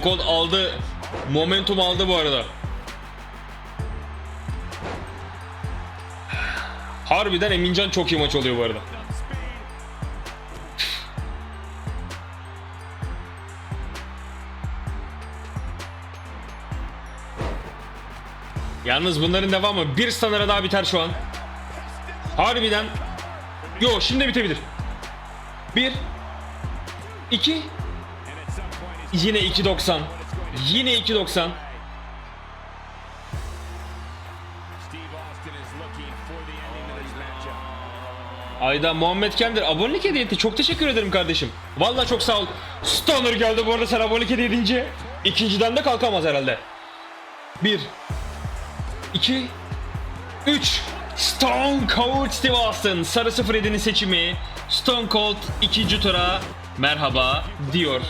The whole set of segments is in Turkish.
Kod aldı. Momentum aldı bu arada. Harbiden Emincan çok iyi maç oluyor bu arada. Yalnız bunların devamı bir sanara daha biter şu an. Harbiden. Yo şimdi bitebilir. Bir. iki. Yine 2.90. Yine 2.90. Steve Austin is looking for the ending of this matchup. Ayda Muhammed Kendir abonelik hediye etti. Çok teşekkür ederim kardeşim. Vallahi çok sağ ol. Stoner geldi bu arada sen abonelik hediye edince. İkinciden de kalkamaz herhalde. Bir. iki, Üç. Stone Cold Steve Austin. Sarı 07'nin seçimi. Stone Cold ikinci tura merhaba diyor.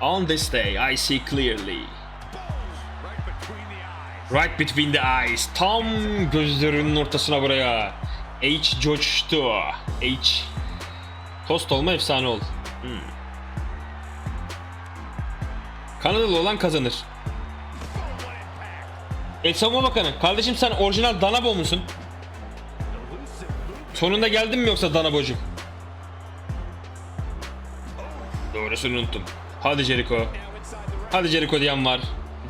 On this day I see clearly. Right between the eyes. Tam gözlerinin ortasına buraya. H coştu. H. Tost olma efsane ol. Hmm. Kanadalı olan kazanır. El Savunma Bakanı. Kardeşim sen orijinal Danabo musun? Sonunda geldin mi yoksa Danabocu? Doğrusunu unuttum. Hadi Jericho. Hadi Jericho diyen var.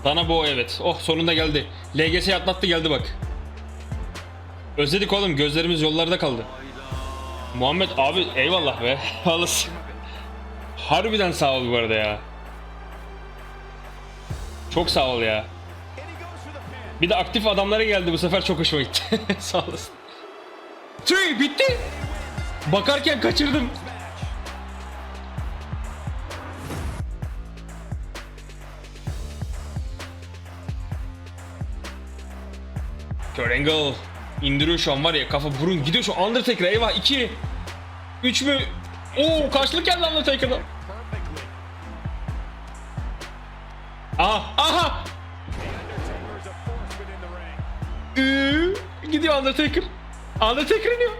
Danabo evet. Oh sonunda geldi. LGS'yi atlattı geldi bak. Özledik oğlum gözlerimiz yollarda kaldı. Muhammed abi eyvallah be. Halıs. Harbiden sağ ol bu arada ya. Çok sağ ol ya. Bir de aktif adamlara geldi bu sefer çok hoşuma gitti. sağ olasın. Tüy bitti. Bakarken kaçırdım. Kurt Angle indiriyor şu an var ya kafa burun gidiyor şu Undertaker'a eyvah 2 3 mü? Oo karşılık geldi Undertaker'dan. Aha aha There's a force within the ring. Üü, gidiyor Undertaker. Undertaker iniyor.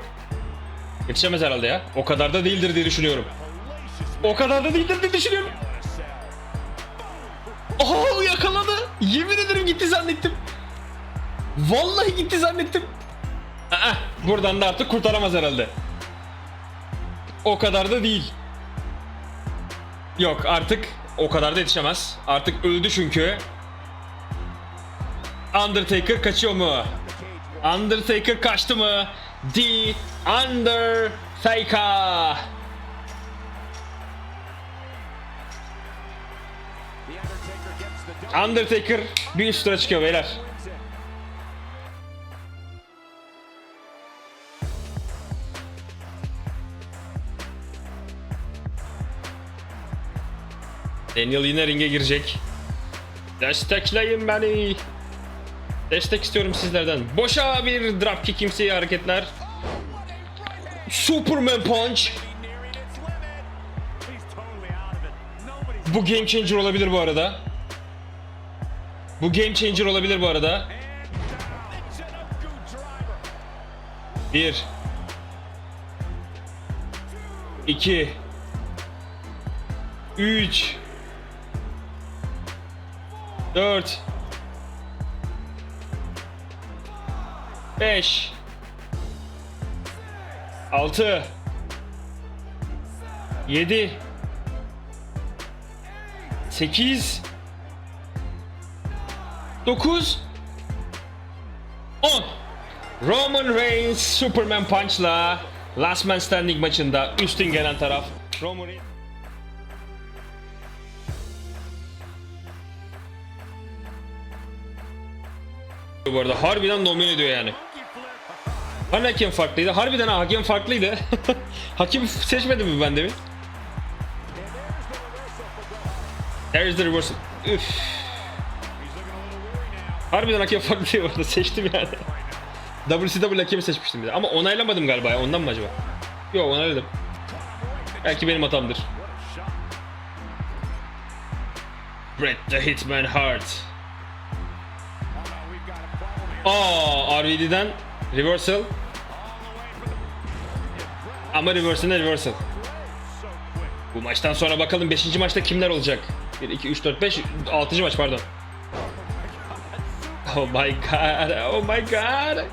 Yetişemez herhalde ya. O kadar da değildir diye düşünüyorum. O kadar da değildir diye düşünüyorum. Aha yakaladı. Yemin ederim gitti zannettim. Vallahi gitti zannettim. Aa, buradan da artık kurtaramaz herhalde. O kadar da değil. Yok artık o kadar da yetişemez. Artık öldü çünkü. Undertaker kaçıyor mu? Undertaker kaçtı mı? The Undertaker. Undertaker bir üst tura çıkıyor beyler. Daniel yine ringe girecek. Destekleyin beni. Destek istiyorum sizlerden. Boşa bir dropkick kimseye hareketler. Superman punch. Bu game changer olabilir bu arada. Bu game changer olabilir bu arada. Bir. İki. Üç. Dört. Beş. Altı. Yedi. Sekiz. Dokuz. On. Roman Reigns Superman Punch'la Last Man Standing maçında üstün gelen taraf Roman Reigns. Bu arada harbiden domine ediyor yani. Hani hakem farklıydı? Harbiden ha, hakem farklıydı. hakim seçmedi mi ben demin? There's the reversal. Üf. Harbiden hakem farklı bu seçtim yani. WCW hakemi seçmiştim bir de. Ama onaylamadım galiba ya. Ondan mı acaba? Yok onayladım. Belki benim hatamdır. Bret the Hitman Hart. Aa RVD'den Reversal. Ama reversal'e reversal. Bu maçtan sonra bakalım 5. maçta kimler olacak? 1, 2, 3, 4, 5, 6. maç pardon. Oh my god, oh my god.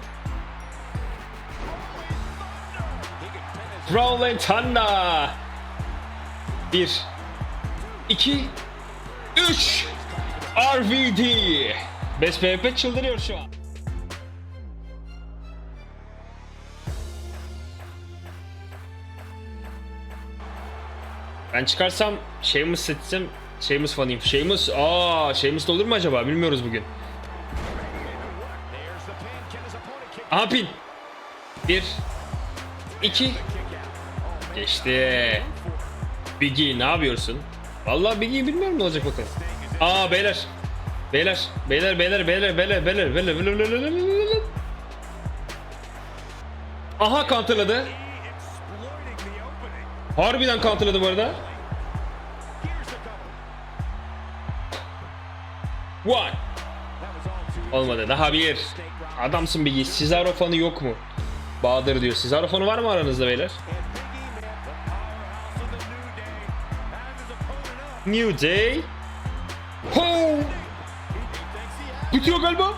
Roland Hanna. 1, 2, 3. RVD. Best PvP çıldırıyor şu an. Ben çıkarsam Sheamus seçsem Sheamus fanıyım. Sheamus, aa Sheamus olur mu acaba? Bilmiyoruz bugün. Aha pin. Bir, iki, geçti. Biggie ne yapıyorsun? Vallahi Biggie'yi bilmiyorum ne olacak bakalım. Aa beyler. Beyler, beyler, beyler, beyler, beyler, beyler, beyler, beyler, beyler, beyler, beyler. Aha counterladı. Harbiden counterladı bu arada. One. Olmadı. Daha bir. Adamsın Biggie. Cesaro fanı yok mu? Bahadır diyor. Cesaro fanı var mı aranızda beyler? New Day. Ho! Bitiyor galiba.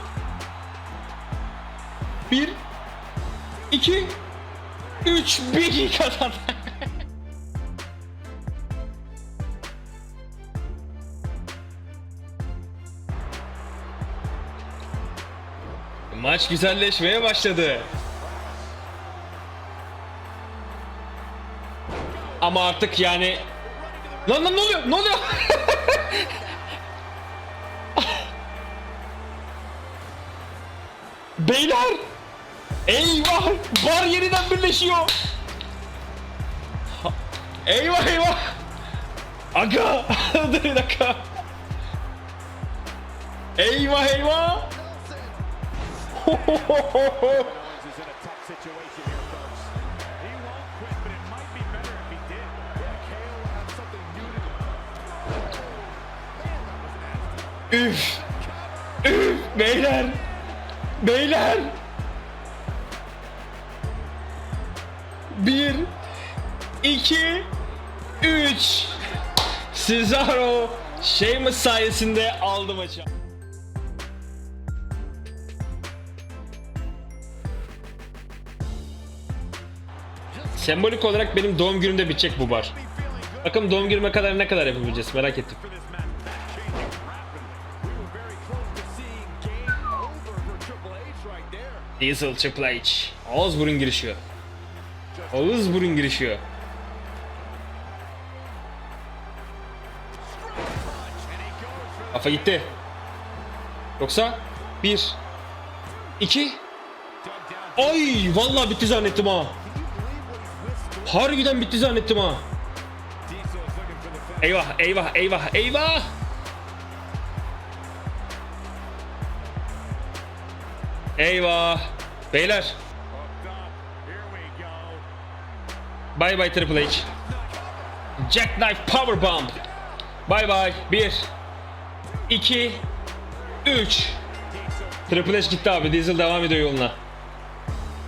Bir. iki, Üç. Biggie kazandı. Maç güzelleşmeye başladı. Ama artık yani... Lan lan ne oluyor? Ne oluyor? Beyler! Eyvah! Bar yeniden birleşiyor. Eyvah eyvah! Aga! Dur bir dakika. Eyvah eyvah! Üf! Üf! Beyler! Beyler! Bir, iki, üç. Cesaro Sheamus sayesinde aldı maçı. Sembolik olarak benim doğum günümde bitecek bu bar. Bakalım doğum günüme kadar ne kadar yapabileceğiz merak ettim. Diesel Triple H. Ağız burun girişiyor. Ağız burun girişiyor. Kafa gitti. Yoksa bir, iki, ay vallahi bitti zannettim ha. Harbiden bitti zannettim ha. Eyvah eyvah eyvah eyvah. Eyvah. Beyler. Bye bye Triple H. Jackknife Power Bomb. Bye bye. 1 2 3 Triple H gitti abi. Diesel devam ediyor yoluna.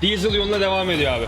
Diesel yoluna devam ediyor abi.